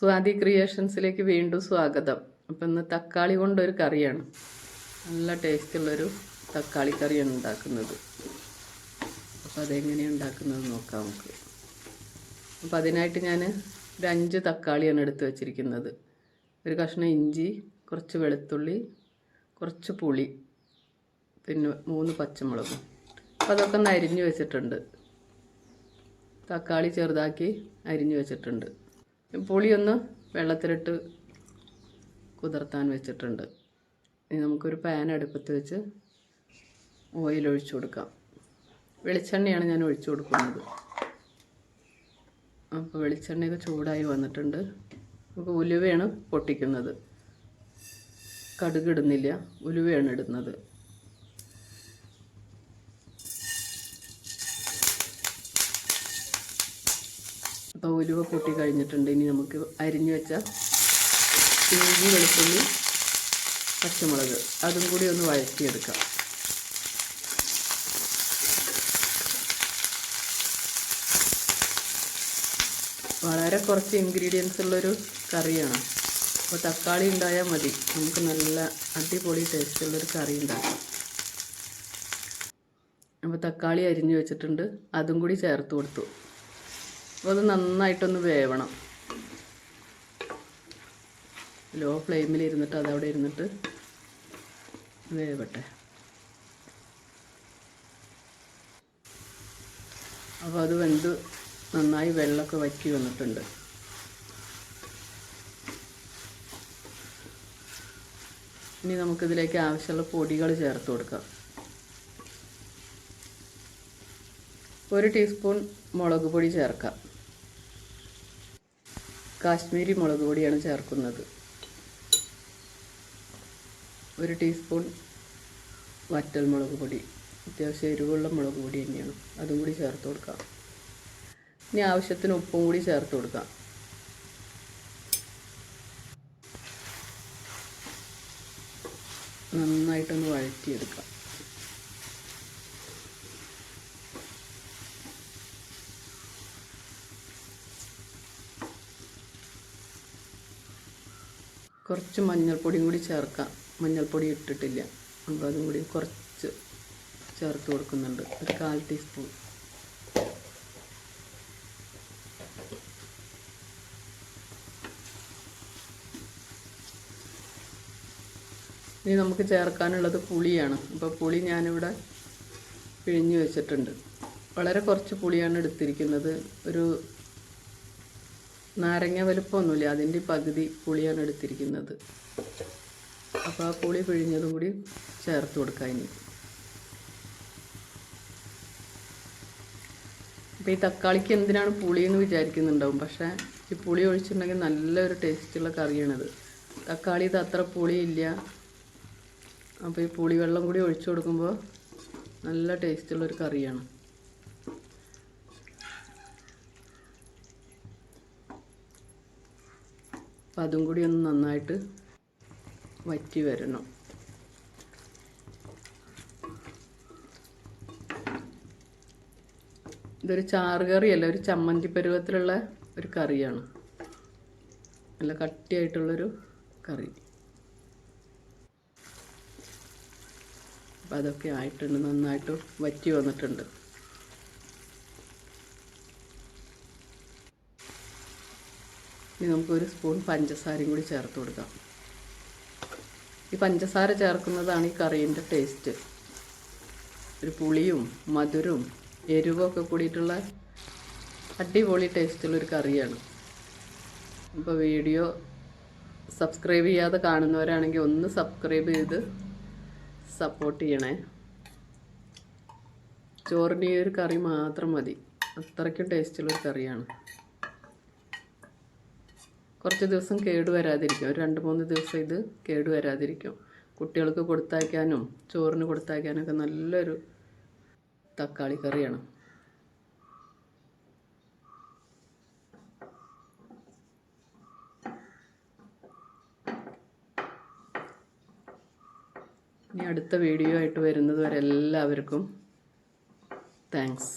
സ്വാതി ക്രിയേഷൻസിലേക്ക് വീണ്ടും സ്വാഗതം. അപ്പം ഇന്ന് തക്കാളി കൊണ്ടൊരു കറിയാണ്. നല്ല ടേസ്റ്റ് ടേസ്റ്റുള്ളൊരു തക്കാളി കറിയാണ് ഉണ്ടാക്കുന്നത്. അപ്പോൾ അതെങ്ങനെയാണ് ഉണ്ടാക്കുന്നത് നോക്കാം നമുക്ക്. അപ്പോൾ അതിനായിട്ട് ഞാൻ ഒരു അഞ്ച് തക്കാളിയാണ് എടുത്ത് വെച്ചിരിക്കുന്നത്. ഒരു കഷ്ണം ഇഞ്ചി കുറച്ച് വെളുത്തുള്ളി കുറച്ച് പുളി പിന്നെ മൂന്ന് പച്ചമുളകും. അപ്പോൾ അതൊക്കെ ഒന്ന് അരിഞ്ഞ് വെച്ചിട്ടുണ്ട്. തക്കാളി ചെറുതാക്കി അരിഞ്ഞ് വെച്ചിട്ടുണ്ട്. പുളി ഒന്ന് വെള്ളത്തിലിട്ട് കുതിർത്താൻ വെച്ചിട്ടുണ്ട്. ഇനി നമുക്കൊരു പാൻ അടുപ്പത്ത് വെച്ച് ഓയിൽ ഒഴിച്ചു കൊടുക്കാം. വെളിച്ചെണ്ണയാണ് ഞാൻ ഒഴിച്ചു കൊടുക്കുന്നത്. അപ്പോൾ വെളിച്ചെണ്ണയൊക്കെ ചൂടായി വന്നിട്ടുണ്ട്. നമുക്ക് ഉലുവയാണ് പൊട്ടിക്കുന്നത്. കടുക് ഇടുന്നില്ല. ഉലുവയാണ് ഇടുന്നത്. അപ്പോൾ ഉലുവ പൊട്ടി കഴിഞ്ഞിട്ടുണ്ട്. ഇനി നമുക്ക് അരിഞ്ഞു വെച്ച ഇഞ്ചി വെളുത്തുള്ളി പച്ചമുളക് അതും കൂടി ഒന്ന് വഴറ്റിയെടുക്കാം. വളരെ കുറച്ച് ഇൻഗ്രീഡിയൻസ് ഉള്ളൊരു കറിയാണ്. അപ്പോൾ തക്കാളി ഉണ്ടായാൽ മതി. നമുക്ക് നല്ല അടിപൊളി ടേസ്റ്റുള്ളൊരു കറി ഉണ്ടാക്കാം. അപ്പോൾ തക്കാളി അരിഞ്ഞു വെച്ചിട്ടുണ്ട്. അതും കൂടി ചേർത്ത് കൊടുത്തു. അപ്പോൾ അത് നന്നായിട്ടൊന്ന് വേവണം. ലോ ഫ്ലെയിമിൽ ഇരുന്നിട്ട് അതവിടെ ഇരുന്നിട്ട് വേവട്ടെ. അപ്പോൾ അത് വെന്ത് നന്നായി വെള്ളമൊക്കെ വറ്റി വന്നിട്ടുണ്ട്. ഇനി നമുക്കിതിലേക്ക് ആവശ്യമുള്ള പൊടികൾ ചേർത്ത് കൊടുക്കാം. ഒരു ടീസ്പൂൺ മുളക് പൊടി ചേർക്കാം. കാശ്മീരി മുളക് പൊടിയാണ് ചേർക്കുന്നത്. ഒരു ടീസ്പൂൺ വറ്റൽ മുളക് പൊടി അത്യാവശ്യം എരിവുള്ള മുളക് പൊടി തന്നെയാണ്. അതും കൂടി ചേർത്ത് കൊടുക്കാം. ഇനി ആവശ്യത്തിന് ഉപ്പും കൂടി ചേർത്ത് കൊടുക്കാം. നന്നായിട്ടൊന്ന് വഴറ്റിയെടുക്കാം. കുറച്ച് മഞ്ഞൾപ്പൊടിയും കൂടി ചേർക്കാം. മഞ്ഞൾപ്പൊടി ഇട്ടിട്ടില്ല. അപ്പോൾ അതും കൂടി കുറച്ച് ചേർത്ത് കൊടുക്കുന്നുണ്ട്. ഒരു കാൽ ടീസ്പൂൺ. ഇനി നമുക്ക് ചേർക്കാനുള്ളത് പുളിയാണ്. അപ്പോൾ പുളി ഞാനിവിടെ പിഴിഞ്ഞ് വെച്ചിട്ടുണ്ട്. വളരെ കുറച്ച് പുളിയാണ് എടുത്തിരിക്കുന്നത്. ഒരു നാരങ്ങ വലുപ്പമൊന്നുമില്ല. അതിന്റെ പകുതി പുളിയാണ് എടുത്തിരിക്കുന്നത്. അപ്പോൾ ആ പുളി പിഴിഞ്ഞതും കൂടി ചേർത്ത് കൊടുക്കാം ഇനി. അപ്പോൾ ഈ തക്കാളിക്ക് എന്തിനാണ് പുളി എന്ന് വിചാരിക്കുന്നുണ്ടാവും. പക്ഷേ ഈ പുളി ഒഴിച്ചിട്ടുണ്ടെങ്കിൽ നല്ലൊരു ടേസ്റ്റുള്ള കറിയാണത് തക്കാളി ഇത് അത്ര പുളിയില്ല. അപ്പോൾ ഈ പുളി വെള്ളം കൂടി ഒഴിച്ചു കൊടുക്കുമ്പോൾ നല്ല ടേസ്റ്റുള്ളൊരു കറിയാണ്. അപ്പം അതും കൂടി ഒന്ന് നന്നായിട്ട് വറ്റി വരണം. ഇതൊരു ചാറ് കറിയല്ല ഒരു ചമ്മന്തി പരുവത്തിലുള്ള ഒരു കറിയാണ്. നല്ല കട്ടിയായിട്ടുള്ളൊരു കറി. അപ്പം അതൊക്കെ ആയിട്ടുണ്ട് നന്നായിട്ട് വറ്റി വന്നിട്ടുണ്ട്. ഇനി നമുക്കൊരു സ്പൂൺ പഞ്ചസാരയും കൂടി ചേർത്ത് കൊടുക്കാം. ഈ പഞ്ചസാര ചേർക്കുന്നതാണ് ഈ കറീന്റെ ടേസ്റ്റ്. ഒരു പുളിയും മധുരവും എരിവൊക്കെ കൂടിയിട്ടുള്ള അടിപൊളി ടേസ്റ്റുള്ളൊരു കറിയാണ്. ഇപ്പോൾ വീഡിയോ സബ്സ്ക്രൈബ് ചെയ്യാതെ കാണുന്നവരാണെങ്കിൽ ഒന്ന് സബ്സ്ക്രൈബ് ചെയ്ത് സപ്പോർട്ട് ചെയ്യണേ. ചോറിന്റെ ഈ ഒരു കറി മാത്രം മതി. അത്രയ്ക്കും ടേസ്റ്റുള്ളൊരു കറിയാണ്. കുറച്ച് ദിവസം കേട് വരാതിരിക്കും. ഒരു രണ്ട് മൂന്ന് ദിവസം ഇത് കേട് വരാതിരിക്കും. കുട്ടികൾക്ക് കൊടുത്തയക്കാനും ചോറിന് കൊടുത്തയക്കാനൊക്കെ നല്ലൊരു തക്കാളി കറിയാണ്. ഇനി അടുത്ത വീഡിയോ ആയിട്ട് വരുന്നത് വരെ എല്ലാവർക്കും താങ്ക്സ്